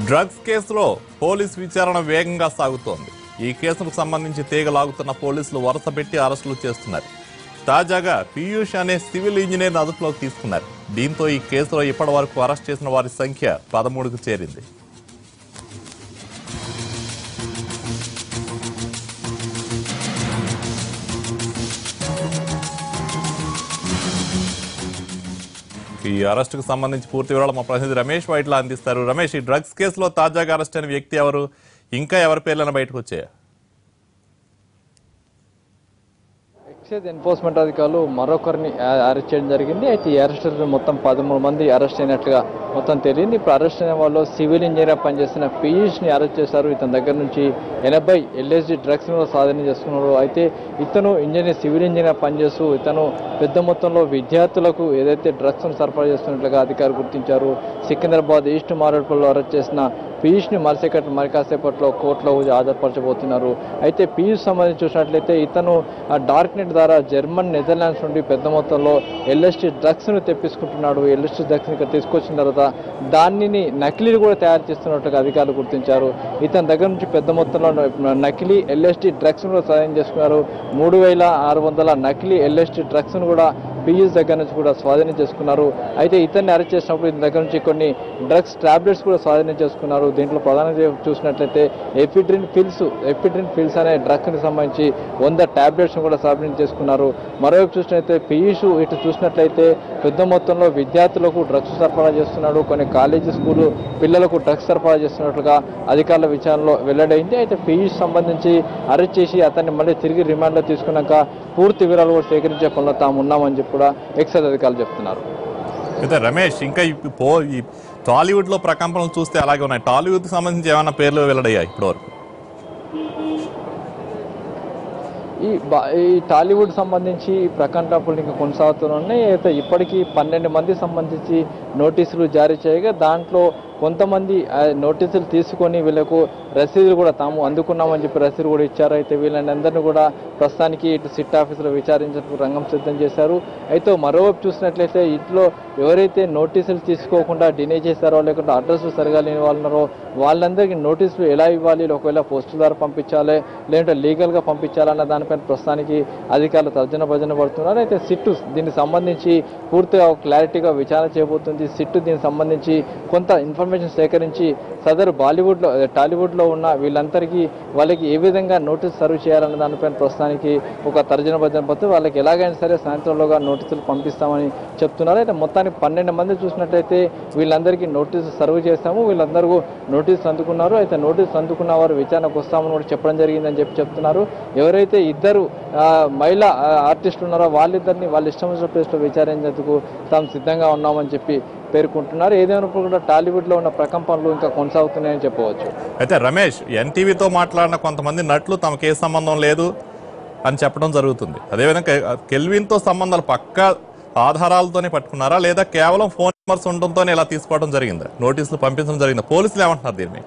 Drugs కేసులో police విచారణ వేగంగా సాగుతోంది. ఈ కేసుకు సంబంధించి తీగలాగుతున్న పోలీసులు వరుస పెట్టి అరెస్టులు చేస్తున్నారు. తాజాగా పీయూష్ అనే సివిల్ ఇంజనీర్ అదుపులోకి తీసుకున్నారు. దీంతో ఈ కేసులో ఇప్పటి వరకు అరెస్ట్ చేసిన వారి సంఖ్య పదమూడుకు చేరింది. ఈ అరెస్టుకు సంబంధించి పూర్తి వివరాలు మా ప్రతినిధి రమేష్ వైట్లా అందిస్తారు. రమేష్ ఈ డ్రగ్స్ కేసులో తాజాగా అరెస్ట్ అయిన వ్యక్తి ఎవరు? ఇంకా ఎవరి పేర్లైనా బయటకు వచ్చాయా? ఎక్సైజ్ ఎన్ఫోర్స్మెంట్ అధికారులు మరొకరిని అరెస్ట్ చేయడం జరిగింది. అయితే ఈ అరెస్ట్ మొత్తం పదమూడు మంది అరెస్ట్ అయినట్లుగా మొత్తం తెలియంది. ఇప్పుడు అరెస్ట్ అయిన వాళ్ళు సివిల్ ఇంజనీర్ పనిచేస్తున్న పీయూష్ని అరెస్ట్ చేశారు. ఇతని దగ్గర నుంచి ఎనభై ఎల్ఎస్డి డ్రగ్స్ మీద స్వాధీనం చేసుకున్నారు. అయితే ఇతను ఇంజనీర్ సివిల్ ఇంజనీర్ పనిచేస్తూ ఇతను పెద్ద మొత్తంలో విద్యార్థులకు ఏదైతే డ్రగ్స్ను సరఫరా చేస్తున్నట్లుగా అధికారులు గుర్తించారు సికింద్రాబాద్ ఈస్ట్ మారేడుపల్లిలో అరెస్ట్ చేసిన పీయూష్ని మరిసేకట్ మరి కాసేపట్లో కోర్టులో ఆధారపరచబోతున్నారు అయితే పీయూష్ సంబంధించి చూసినట్లయితే ఇతను డార్క్ నెట్ ద్వారా జర్మన్ నెదర్లాండ్స్ నుండి పెద్ద మొత్తంలో ఎల్ఎస్టీ డ్రగ్స్ను తెప్పించుకుంటున్నాడు. ఎల్ఎస్టీ డ్రగ్స్ని ఇక్కడ తీసుకొచ్చిన తర్వాత దానిని నకిలీలు కూడా తయారు చేస్తున్నట్టుగా అధికారులు గుర్తించారు. ఇతని దగ్గర నుంచి పెద్ద మొత్తంలో నకిలీ ఎల్ఎస్టీ డ్రగ్స్ను కూడా స్వాధీనం చేసుకున్నారు. మూడు వేల ఆరు వందల నకిలీ ఎల్ఎస్టీ డ్రగ్స్ను కూడా పీయూష్ దగ్గర నుంచి కూడా స్వాధీనం చేసుకున్నారు. అయితే ఇతన్ని అరెస్ట్ చేసినప్పుడు ఇతని దగ్గర నుంచి కొన్ని డ్రగ్స్ టాబ్లెట్స్ కూడా స్వాధీనం చేసుకున్నారు. దీంట్లో ప్రధానంగా చూసినట్లయితే ఎఫిడ్రిన్ ఫిల్స్ ఎఫిడ్రిన్ ఫిల్స్ అనే డ్రగ్కి సంబంధించి వంద టాబ్లెట్స్ కూడా స్వాధీనం చేసుకున్నారు. మరోవైపు చూసినట్లయితే పీయూష్ ఇటు చూసినట్లయితే పెద్ద మొత్తంలో విద్యార్థులకు డ్రగ్స్ సరఫరా చేస్తున్నాడు. కొన్ని కాలేజీ స్కూలు పిల్లలకు డ్రగ్స్ సరఫరా చేస్తున్నట్లుగా అధికారుల విచారణలో వెల్లడైంది. అయితే పీయూష్ సంబంధించి అరెస్ట్ చేసి అతన్ని మళ్ళీ తిరిగి రిమాండ్లో తీసుకున్నాక పూర్తి వివరాలు కూడా సేకరించే పనిలో తాము ఉన్నామని చెప్పి కూడా ఎక్సైజ్ అధికారులు చెప్తున్నారు. అయితే రమేష్ ఇంకా పో ఈ టాలీవుడ్లో ప్రకంపనలు చూస్తే అలాగే ఉన్నాయి. టాలీవుడ్కి సంబంధించి ఏమైనా పేర్లు వెల్లడయ్యాయి ఇప్పటివరకు? ఈ ఈ టాలీవుడ్ సంబంధించి ప్రకంటనలు ఇంకా కొనసాగుతున్నాయి అయితే ఇప్పటికీ పన్నెండు మంది సంబంధించి నోటీసులు జారీ చేయగా దాంట్లో కొంతమంది నోటీసులు తీసుకొని వీళ్ళకు రసీదులు కూడా తాము అందుకున్నామని చెప్పి రసీదు కూడా ఇచ్చారు. అయితే వీళ్ళని అందరినీ కూడా ప్రస్తుతానికి ఇటు సిట్ ఆఫీసులో విచారించేందుకు రంగం సిద్ధం చేశారు. అయితే మరోవైపు చూసినట్లయితే ఇంట్లో ఎవరైతే నోటీసులు తీసుకోకుండా డినే చేశారో లేకుంటే అడ్రస్ సరిగా లేని వాళ్ళున్నారో వాళ్ళందరికీ నోటీసులు ఎలా ఇవ్వాలి? ఒకవేళ పోస్టు ద్వారా పంపించాలి లేదంటే లీగల్గా పంపించాలన్న దానిపైన ప్రస్తుతానికి అధికారులు తర్జన భజన పడుతున్నారు. అయితే సిట్టు దీనికి సంబంధించి పూర్తిగా క్లారిటీగా విచారణ చేయబోతుంది సిట్టు దీనికి సంబంధించి కొంత ఇన్ఫర్మేషన్ సేకరించి సదరు బాలీవుడ్లో టాలీవుడ్లో ఉన్న వీళ్ళందరికీ వాళ్ళకి ఏ విధంగా నోటీస్ సర్వ్ చేయాలన్న దానిపైన ప్రస్తుతానికి ఒక తర్జన భజన పోతే వాళ్ళకి ఎలాగైనా సరే సాయంత్రంలోగా నోటీసులు పంపిస్తామని చెప్తున్నారు. అయితే మొత్తానికి పన్నెండు మంది చూసినట్లయితే వీళ్ళందరికీ నోటీసు సర్వ్ చేస్తాము వీళ్ళందరూ నోటీసులు అందుకున్నారు. అయితే నోటీసులు అందుకున్న వారు విచారణకు వస్తామని కూడా చెప్పడం జరిగిందని చెప్పి చెప్తున్నారు. ఎవరైతే ఇద్దరు మహిళ మహిళా ఆర్టిస్టులు ఉన్నారో వాళ్ళిద్దరిని వాళ్ళ ఇష్టం వచ్చిన ప్లేస్లో విచారించేందుకు తాము సిద్ధంగా ఉన్నామని చెప్పి పేర్కొంటున్నారు. ఏదైనా కూడా టాలీవుడ్లో ఉన్న ప్రకంపనలు ఇంకా కొనసాగుతున్నాయని చెప్పవచ్చు. అయితే రమేష్ ఎన్టీవీతో మాట్లాడిన కొంతమంది నటులు తమకు ఏ సంబంధం లేదు అని చెప్పడం జరుగుతుంది. అదేవిధంగా కెల్విన్తో సంబంధాలు పక్కా ఆధారాలతోనే పట్టుకున్నారా? లేదా కేవలం ఫోన్ నెంబర్స్ ఉండడంతోనే ఇలా తీసుకోవడం జరిగిందా? నోటీసులు పంపించడం జరిగిందా? పోలీసులు ఏమంటున్నారు దీన్ని?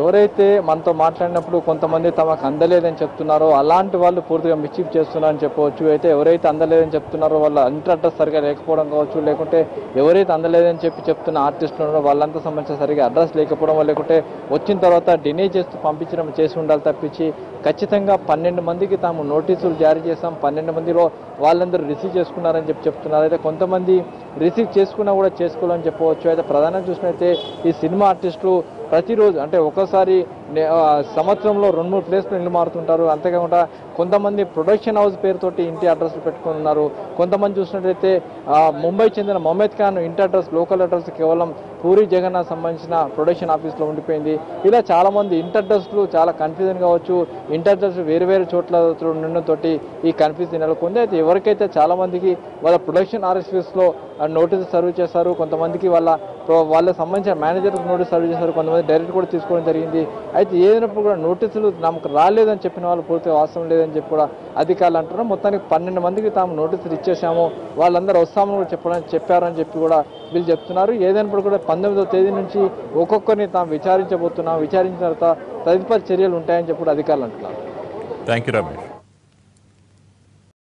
ఎవరైతే మనతో మాట్లాడినప్పుడు కొంతమంది తమకు అందలేదని చెప్తున్నారో అలాంటి వాళ్ళు పూర్తిగా మిస్చీఫ్ చేస్తున్నారని చెప్పవచ్చు. అయితే ఎవరైతే అందలేదని చెప్తున్నారో వాళ్ళ ఇంటర్ అడ్రస్ సరిగా లేకపోవడం కావచ్చు లేకుంటే ఎవరైతే అందలేదని చెప్పి చెప్తున్న ఆర్టిస్టులు ఉన్నారో వాళ్ళంతా సంబంధించిన సరిగా అడ్రస్ లేకపోవడం లేకుంటే వచ్చిన తర్వాత డినే చేస్తూ పంపించడం చేసి ఉండాలి తప్పించి ఖచ్చితంగా పన్నెండు మందికి తాము నోటీసులు జారీ చేశాం. పన్నెండు మందిలో వాళ్ళందరూ రిసీవ్ చేసుకున్నారని చెప్పి చెప్తున్నారు. అయితే కొంతమంది రిసీవ్ చేసుకున్నా కూడా చేసుకోవాలని చెప్పవచ్చు. అయితే ప్రధానంగా చూసినైతే ఈ సినిమా ఆర్టిస్టులు ప్రతిరోజు అంటే ఒకసారి సంవత్సరంలో రెండు మూడు ప్లేస్లు ఇల్లు మారుతుంటారు. అంతేకాకుండా కొంతమంది ప్రొడక్షన్ హౌస్ పేరుతోటి ఇంటి అడ్రస్లు పెట్టుకొని ఉన్నారు కొంతమంది చూసినట్లయితే ముంబై చెందిన మొహమ్మద్ ఖాన్ ఇంటి అడ్రస్ లోకల్ అడ్రస్ కేవలం పూరి జగన్నాథ్ సంబంధించిన ప్రొడక్షన్ ఆఫీస్లో ఉండిపోయింది. ఇలా చాలామంది ఇంటి అడ్రస్లు చాలా కన్ఫ్యూజన్ కావచ్చు. ఇంటి అడ్రస్ వేరు వేరు చోట్ల ఉండడంతోటి ఈ కన్ఫ్యూజన్ నెలకొంది. అయితే ఎవరికైతే చాలామందికి వాళ్ళ ప్రొడక్షన్ ఆర్ఎస్పీస్లో నోటీస్ సర్వ్ చేశారు కొంతమందికి వాళ్ళ వాళ్ళకి సంబంధించిన మేనేజర్కి నోటీస్ సర్వ్ చేశారు కొంతమంది డైరెక్ట్ కూడా తీసుకోవడం జరిగింది. అయితే ఏదైనప్పుడు కూడా నోటీసులు నమ్మకం రాలేదని చెప్పిన వాళ్ళు పూర్తిగా వాస్తవం లేదని చెప్పి కూడా అధికారులు అంటున్నారు. మొత్తానికి పన్నెండు మందికి తాము నోటీసులు ఇచ్చేసాము వాళ్ళందరూ వస్తామని కూడా చెప్పడం చెప్పారని చెప్పి కూడా వీళ్ళు చెప్తున్నారు. ఏదైనప్పుడు కూడా పంతొమ్మిదవ తేదీ నుంచి ఒక్కొక్కరిని తాము విచారించబోతున్నాం. విచారించిన తర్వాత తదుపరి చర్యలు ఉంటాయని చెప్పి కూడా అధికారులు అంటున్నారు. Thank you Ramesh